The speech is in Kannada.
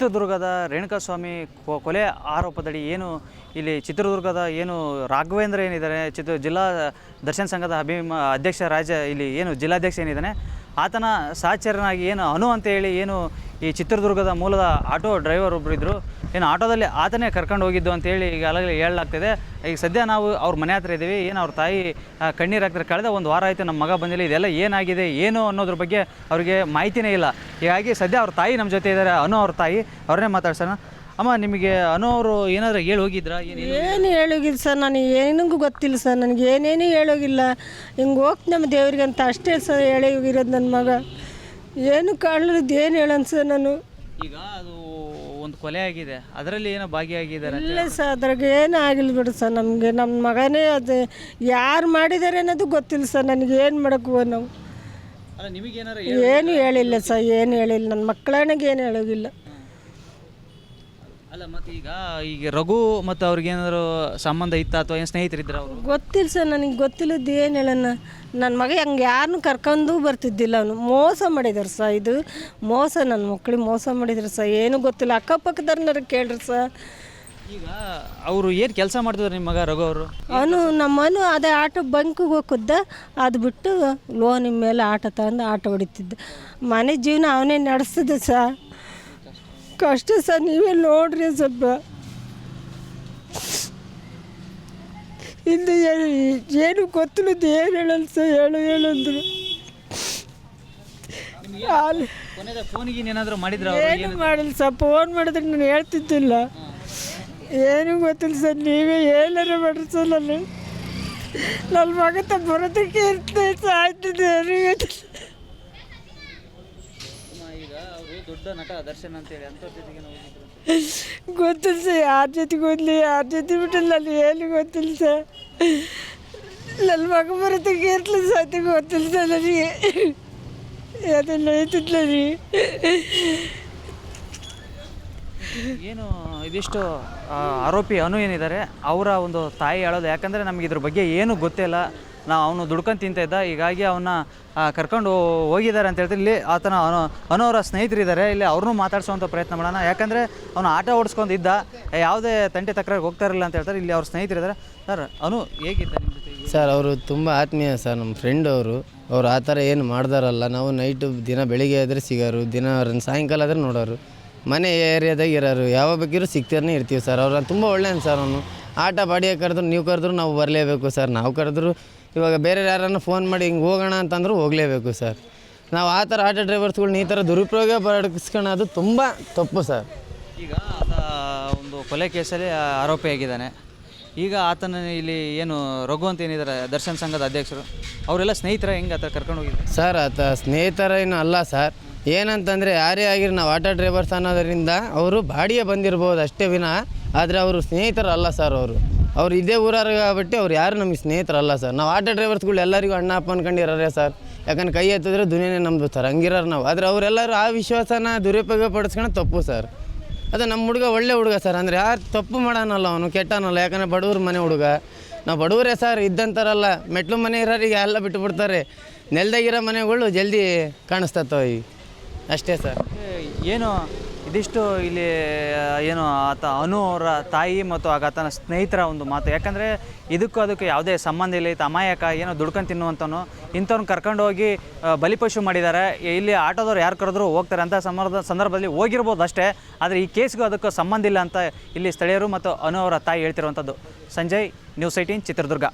ಚಿತ್ರದುರ್ಗದ ರೇಣುಕಾಸ್ವಾಮಿ ಕೊಲೆ ಆರೋಪದಡಿ ಏನು ಇಲ್ಲಿ ಚಿತ್ರದುರ್ಗದ ಏನು ರಾಘವೇಂದ್ರ ಏನಿದ್ದಾರೆ ಚಿತ್ರ, ಜಿಲ್ಲಾ ದರ್ಶನ ಸಂಘದ ಅಭಿಮ, ಅಧ್ಯಕ್ಷ ರಾಜ ಇಲ್ಲಿ ಏನು ಜಿಲ್ಲಾಧ್ಯಕ್ಷ ಏನಿದ್ದಾನೆ ಆತನ ಸಹಚರನಾಗಿ ಏನು ಅನು ಅಂತ ಹೇಳಿ ಏನು ಈ ಚಿತ್ರದುರ್ಗದ ಮೂಲದ ಆಟೋ ಡ್ರೈವರ್ ಒಬ್ಬರು ಇದ್ದರು ಏನು ಆಟೋದಲ್ಲಿ ಆತನೇ ಕರ್ಕೊಂಡು ಹೋಗಿದ್ದು ಅಂತೇಳಿ ಈಗ ಅಲ್ಲಗಲೇ ಹೇಳಲಾಗ್ತಿದೆ. ಈಗ ಸದ್ಯ ನಾವು ಅವ್ರ ಮನೆ ಹತ್ರ ಇದ್ದೀವಿ ಏನು ಅವ್ರ ತಾಯಿ ಕಣ್ಣೀರು ಹಾಕ್ತಾರೆ. ಕಳೆದ ಒಂದು ವಾರ ಆಯಿತು ನಮ್ಮ ಮಗ ಬಂದಿಲ್ಲ. ಇದೆಲ್ಲ ಏನಾಗಿದೆ ಏನು ಅನ್ನೋದ್ರ ಬಗ್ಗೆ ಅವರಿಗೆ ಮಾಹಿತಿನೇ ಇಲ್ಲ. ಹೀಗಾಗಿ ಸದ್ಯ ಅವ್ರ ತಾಯಿ ನಮ್ಮ ಜೊತೆ ಇದ್ದಾರೆ ಅನು ಅವ್ರ ತಾಯಿ. ಅವ್ರನ್ನೇ ಮಾತಾಡ್ಸೋಣ. ಅಮ್ಮ ನಿಮಗೆ ಅನು ಅವರು ಏನಾದರೂ ಹೇಳಿ ಹೋಗಿದ್ರಾ? ಏನು ಏನು ಹೇಳೋಗಿಲ್ಲ ಸರ್ ನನಗೆ ಏನಿಗೂ ಗೊತ್ತಿಲ್ಲ ಸರ್ ನನಗೆ ಏನೇನು ಹೇಳೋಗಿಲ್ಲ ಹಿಂಗೆ ಹೋಗ್ತು ನಮ್ಮ ದೇವ್ರಿಗೆ ಅಂತ ಅಷ್ಟೇ ಸರ್ ಹೇಳಿ ಹೋಗಿರೋದು ನನ್ನ ಮಗ. ಏನು ಕಾಣಲಿದ್ದು ಏನು ಹೇಳೋಣ ಸರ್ ನಾನು. ಈಗ ಅದು ಒಂದು ಕೊಲೆ ಆಗಿದೆ. ಅದರಲ್ಲಿ ಏನೋ ಭಾಗಿಯಾಗಿದ್ದಾರೆ ಇಲ್ಲ ಸರ್ ಅದ್ರಾಗ ಏನೂ ಆಗಿಲ್ಲ ಬಿಡು ಸರ್ ನಮಗೆ. ನಮ್ಮ ಮಗನೇ ಅದು ಯಾರು ಮಾಡಿದ್ದಾರೆ ಅನ್ನೋದು ಗೊತ್ತಿಲ್ಲ ಸರ್ ನನಗೆ. ಏನು ಮಾಡೋಕ್ಕೂ ನಾವು? ಅಲ್ಲ ನಿಮಗೇನಾರು ಏನು ಹೇಳಿಲ್ಲ ಸರ್ ಏನು ಹೇಳಿಲ್ಲ. ನನ್ನ ಮಕ್ಕಳನಿಗೆ ಏನು ಹೇಳೋಗಿಲ್ಲ ಅಲ್ಲ ಮತ್ತೆ ಈಗ ಈಗ ರಘು ಮತ್ತು ಅವ್ರಿಗೇನಾದ್ರು ಸಂಬಂಧ ಇತ್ತ ಅಥವಾ ಏನು ಸ್ನೇಹಿತರಿದ್ರ ಅವರು? ಗೊತ್ತಿಲ್ಲ ಸರ್ ನನಗೆ ಗೊತ್ತಿಲ್ಲದ್ದು ಏನು ಹೇಳೋಣ ನನ್ನ ಮಗ ಹಂಗೆ ಯಾರನ್ನೂ ಕರ್ಕೊಂಡು ಬರ್ತಿದ್ದಿಲ್ಲ ಅವನು. ಮೋಸ ಮಾಡಿದ್ರು ಸರ್ ಇದು. ಮೋಸ ನನ್ನ ಮಕ್ಳಿಗೆ ಮೋಸ ಮಾಡಿದ್ರು ಸರ್. ಏನೂ ಗೊತ್ತಿಲ್ಲ. ಅಕ್ಕಪಕ್ಕದವ್ರನ್ನಾರು ಕೇಳ್ರಿ ಸರ್. ಈಗ ಅವರು ಏನು ಕೆಲಸ ಮಾಡ್ತಿದ್ರು ನಿಮ್ಮ ಮಗ ರಘು ಅವರು? ಅವನು ನಮ್ಮನು ಅದೇ ಆಟೋ ಬಂಕಿಗೆ ಹೋಗಿದ್ದ ಅದು ಬಿಟ್ಟು ಲೋನಿನ ಮೇಲೆ ಆಟೋ ತಗೊಂಡು ಆಟೋ ಹೊಡಿತಿದ್ದ. ಮನೆ ಜೀವನ ಅವನೇ ನಡೆಸ್ತಿದ್ದ ಸರ್. ಕಷ್ಟ ಸರ್ ನೀವೇ ನೋಡ್ರಿ ಸ್ವಲ್ಪ. ಇಂದು ಏನು ಗೊತ್ತಿಲ್ಲದ್ದು ಏನು ಹೇಳಲ್ಲ ಸರ್ ಹೇಳು ಹೇಳಂದ್ರು ಏನಾದರೂ ಮಾಡಿದ್ರ ಏನು ಮಾಡಿಲ್ಲ ಸರ್ ಫೋನ್ ಮಾಡಿದ್ರೆ ನಾನು ಹೇಳ್ತಿದ್ದಿಲ್ಲ. ಏನೂ ಗೊತ್ತಿಲ್ಲ ಸರ್ ನೀವೇ ಏನಾರ ಮಾಡ್ರಿ ಸರ್ ನಾನು ನನ್ನ ಮಗ ಬರೋದಕ್ಕೆ ಇರ್ತದೆ ಸಾಯ್ತಿದ್ದೆ ಯಾರಿಗೂ ಗೊತ್ತಿಲ್ಲ. ಈಗ ಅವರು ದೊಡ್ಡ ನಟ ದರ್ಶನ್ ಅಂತೇಳಿ ಅಂಥವ್ರ ಜೊತೆಗೆ ನಾವು. ಗೊತ್ತಿಲ್ಲ ಸರ್ ಯಾರ ಜೊತೆಗೆ ಹೋದ್ಲಿ ಯಾರ ಜೊತೆ ಬಿಟ್ಟಿಲ್ಲ ಅಲ್ಲಿ ಏನು ಗೊತ್ತಿಲ್ಲ ಸರ್. ನನ್ನ ಮಗ ಬರೋದಕ್ಕೆ ಇರ್ತದೆ ಸತ್ಯ ಗೊತ್ತಿಲ್ಲ ಸರ್ ನನಗೆ. ಅದೆಲ್ಲ ಐತಿದ್ಲ ರೀ ಏನು ಇದಿಷ್ಟು ಆ, ಆರೋಪಿ ಅನು ಏನಿದ್ದಾರೆ ಅವರ ಒಂದು ತಾಯಿ ಹೇಳೋದು ಯಾಕಂದರೆ ನಮಗೆ ಇದ್ರ ಬಗ್ಗೆ ಏನೂ ಗೊತ್ತಿಲ್ಲ. ನಾವು ಅವನು ದುಡ್ಕೊಂಡು ತಿಂತ ಇದ್ದ. ಹೀಗಾಗಿ ಅವನ್ನ ಕರ್ಕೊಂಡು ಹೋಗಿದ್ದಾರೆ ಅಂತ ಹೇಳ್ತಾರೆ. ಇಲ್ಲಿ ಆತನ ಅನು, ಅನೋರ ಸ್ನೇಹಿತರು ಸ್ನೇಹಿತರಿದ್ದಾರೆ. ಇಲ್ಲಿ ಅವ್ರನ್ನೂ ಮಾತಾಡ್ಸೋವಂಥ ಪ್ರಯತ್ನ ಮಾಡೋಣ. ಯಾಕಂದರೆ ಅವನು ಆಟ ಓಡಿಸ್ಕೊಂಡು ಇದ್ದ. ಯಾವುದೇ ತಂಟೆ ತಕರಾರು ಹೋಗ್ತಾ ಇರಲಿಲ್ಲ ಅಂತ ಹೇಳ್ತಾರೆ. ಇಲ್ಲಿ ಅವ್ರ ಸ್ನೇಹಿತರಿದ್ದಾರೆ. ಸರ್, ಅನು ಹೇಗಿದ್ದ ನಿಮ್ಮ ಜೊತೆ? ಸರ್, ಅವರು ತುಂಬ ಆತ್ಮೀಯ ಸರ್, ನಮ್ಮ ಫ್ರೆಂಡ್ ಅವರು. ಅವ್ರು ಆ ಥರ ಏನು ಮಾಡ್ದಾರಲ್ಲ. ನಾವು ನೈಟು ದಿನ ಬೆಳಿಗ್ಗೆ ಆದರೆ ಸಿಗೋರು, ದಿನ ಅವ್ರನ್ನ ಸಾಯಂಕಾಲ ಆದರೆ ನೋಡೋರು. ಮನೆ ಏರಿಯಾದಾಗ ಇರೋರು ಯಾವ ಬಗ್ಗೆ ಸಿಗ್ತಾನೆ ಇರ್ತೀವಿ ಸರ್. ಅವ್ರು ತುಂಬ ಒಳ್ಳೆಯ ಸರ್ ಅವನು. ಆಟ ಬಾಡಿಗೆ ಕರೆದ್ರು ನೀವು ಕರೆದ್ರು ನಾವು ಬರಲೇಬೇಕು ಸರ್. ನಾವು ಕರೆದ್ರು ಇವಾಗ ಬೇರೆ ಯಾರನ್ನು ಫೋನ್ ಮಾಡಿ ಹಿಂಗೆ ಹೋಗೋಣ ಅಂತಂದ್ರು ಹೋಗಲೇಬೇಕು ಸರ್. ನಾವು ಆ ಥರ ಆಟೋ ಡ್ರೈವರ್ಸ್ಗಳ್ನ ಈ ಥರ ದುರುಪಯೋಗ ಪಡಿಸ್ಕೊಳ್ಳೋದು ತುಂಬ ತಪ್ಪು ಸರ್. ಈಗ ಆತ ಒಂದು ಕೊಲೆ ಕೇಸಲ್ಲಿ ಆರೋಪಿಯಾಗಿದ್ದಾನೆ ಈಗ ಆತನ ಇಲ್ಲಿ ಏನು ರಘು ಅಂತ ಏನಿದ್ದಾರೆ ದರ್ಶನ್ ಸಂಘದ ಅಧ್ಯಕ್ಷರು ಅವರೆಲ್ಲ ಸ್ನೇಹಿತರ ಹೆಂಗೆ ಆತ ಕರ್ಕೊಂಡು ಹೋಗಿದ್ದಾರೆ ಸರ್ ಆತ ಸ್ನೇಹಿತರೇನು ಅಲ್ಲ ಸರ್. ಏನಂತಂದರೆ ಯಾರೇ ಆಗಿರೋ ನಾವು ಆಟೋ ಡ್ರೈವರ್ಸ್ ಅನ್ನೋದರಿಂದ ಅವರು ಬಾಡಿಗೆ ಬಂದಿರ್ಬೋದು ಅಷ್ಟೇ ವಿನ. ಆದರೆ ಅವರು ಸ್ನೇಹಿತರಲ್ಲ ಸರ್ ಅವರು. ಅವ್ರು ಇದೇ ಊರಾರ ಅವ್ರು ಯಾರು ನಮಗೆ ಸ್ನೇಹಿತರಲ್ಲ ಸರ್. ನಾವು ಆಟೋ ಡ್ರೈವರ್ಸ್ಗಳು ಎಲ್ಲರಿಗೂ ಅಣ್ಣ, ಅಪ್ಪ ಅನ್ಕೊಂಡಿರೇ ಸರ್. ಯಾಕಂದ್ರೆ ಕೈ ಎತ್ತಿದ್ರೆ ದುನಿಯೇ ನಮ್ಮದು ಸರ್. ಹಂಗಿರೋರು ನಾವು. ಆದರೆ ಅವರೆಲ್ಲರೂ ಆ ವಿಶ್ವಾಸನ ದುರುಪಯೋಗ ಪಡಿಸ್ಕೊಂಡು ತಪ್ಪು ಸರ್. ಅದು ನಮ್ಮ ಹುಡುಗ ಒಳ್ಳೆ ಹುಡುಗ ಸರ್. ಅಂದರೆ ಯಾರು ತಪ್ಪು ಮಾಡೋನಲ್ಲ ಅವನು, ಕೆಟ್ಟನಲ್ಲ. ಯಾಕಂದರೆ ಬಡವ್ರ ಮನೆ ಹುಡುಗ. ನಾವು ಬಡವರೇ ಸರ್. ಇದ್ದಂತಾರಲ್ಲ ಮೆಟ್ಲು ಮನೆ ಇರೋರಿಗೆ ಎಲ್ಲ ಬಿಟ್ಟುಬಿಡ್ತಾರೆ ನೆಲ್ದಾಗಿರೋ ಮನೆಗಳು ಜಲ್ದಿ ಕಾಣಿಸ್ತತ್ತವ ಈಗ ಅಷ್ಟೇ ಸರ್. ಏನು ಇದಿಷ್ಟು ಇಲ್ಲಿ ಏನು ಆತ ಅನು ಅವರ ತಾಯಿ ಮತ್ತು ಆಗ ಆತನ ಸ್ನೇಹಿತರ ಒಂದು ಮಾತು. ಯಾಕಂದರೆ ಇದಕ್ಕೂ ಅದಕ್ಕೆ ಯಾವುದೇ ಸಂಬಂಧ ಇಲ್ಲ. ಅಮಾಯಕ, ಏನೋ ದುಡ್ಕೊಂಡು ತಿನ್ನುವಂಥವನು. ಇಂಥವ್ನ ಕರ್ಕೊಂಡು ಹೋಗಿ ಬಲಿಪಶು ಮಾಡಿದ್ದಾರೆ. ಇಲ್ಲಿ ಆಟೋದವ್ರು ಯಾರು ಕರೆದ್ರು ಹೋಗ್ತಾರೆ. ಅಂತ ಸಂದರ್ಭ ಸಂದರ್ಭದಲ್ಲಿ ಹೋಗಿರ್ಬೋದು ಅಷ್ಟೇ. ಆದರೆ ಈ ಕೇಸ್ಗೂ ಅದಕ್ಕೂ ಸಂಬಂಧ ಇಲ್ಲ ಅಂತ ಇಲ್ಲಿ ಸ್ಥಳೀಯರು ಮತ್ತು ಅನು ಅವರ ತಾಯಿ ಹೇಳ್ತಿರುವಂಥದ್ದು. Sanjay, news eighteen Chitradurga.